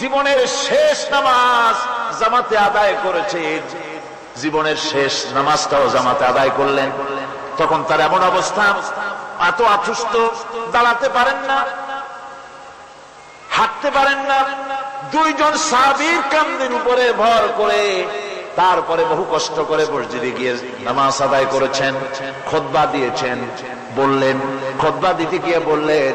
জীবনের শেষ নামাজ জামাতে আদায় করেছে। জীবনের শেষ নামাজটাও জামাতে আদায় করলেন। তখন তার এমন অবস্থা, এত অসুস্থ, দাঁড়াতে পারেন না, হাঁটতে পারেন না। দুইজন সাবির কান্দের উপরে ভর করে তারপরে বহু কষ্ট করে মসজিদে গিয়ে নামাজ আদায় করেছেন, খোদবা দিয়েছেন, বললেন, খোদবা দিতে গিয়ে বললেন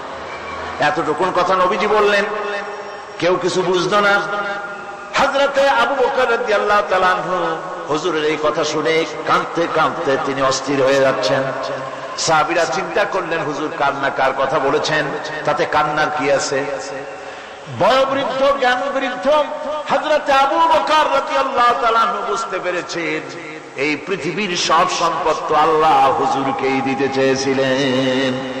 এতটুকুন কথা নবীজি বললেন। কেউ কিছু বুঝতো না। হাজরাতে আবু বকর তাআলা এই কথা শুনে কাঁদতে কাঁদতে তিনি অস্থির হয়ে যাচ্ছেন। সাহাবীরা চিন্তা করলেন, হুজুর কান্না কার কথা বলেছেন, তাতে কান্নার কি আছে? বয়োবৃদ্ধ জ্ঞান বৃদ্ধ হজরতে আবু বকর তাআলা আনহু বুঝতে পেরেছেন, এই পৃথিবীর সব সম্পদ তো আল্লাহ হুজুরকেই দিতে চেয়েছিলেন।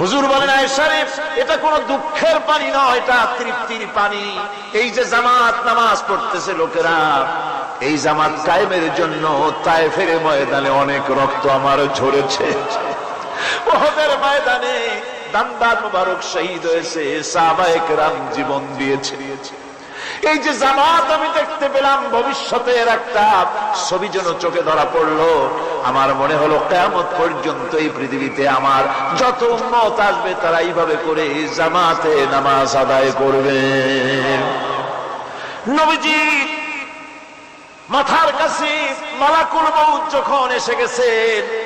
হুজুর বলেন শরীফ, এটা কোনো দুঃখের পানি নয়, এটা তৃপ্তির পানি। এই যে জামাত নামাজ পড়তেছে লোকেরা, এই জামাত কায়েমের জন্য তাই ফেরে ময়দানে অনেক রক্ত আমার ঝরেছে। ওহদের ময়দানে দান্দার মুবারক শহীদ হয়েছে সাহাবায়ে কেরাম জীবন দিয়েছে। এই যে জামাত আমি দেখতে পেলাম, ভবিষ্যতের একটা ছবি যেন চোখে ধরা পড়ল। আমার মনে হলো কেমত পর্যন্ত এই পৃথিবীতে আমার যত উন্নত আসবে, তারা এইভাবে করে জামাতে নামাজ আদায় করবে। নবীজি, মাথার কাছে মালাকুল মৌত যখন এসে গেছেন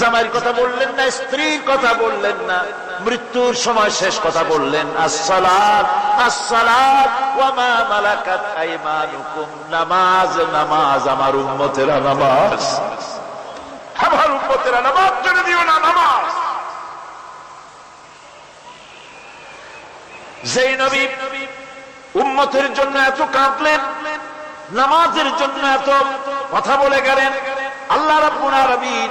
জামাইয়ের কথা বললেন না, স্ত্রীর কথা বললেন না, মৃত্যুর সময় শেষ কথা বললেন নামাজ নামাজ, আমার উম্মতেরা নামাজ। আমার উম্মতেরা নামাজ জন্য দিও না, নামাজ। নবী উম্মতের জন্য এত কাঁদলেন, নামাজের জন্য এত কথা বলে গেলেন, আল্লাহ রাব্বুল আলামিন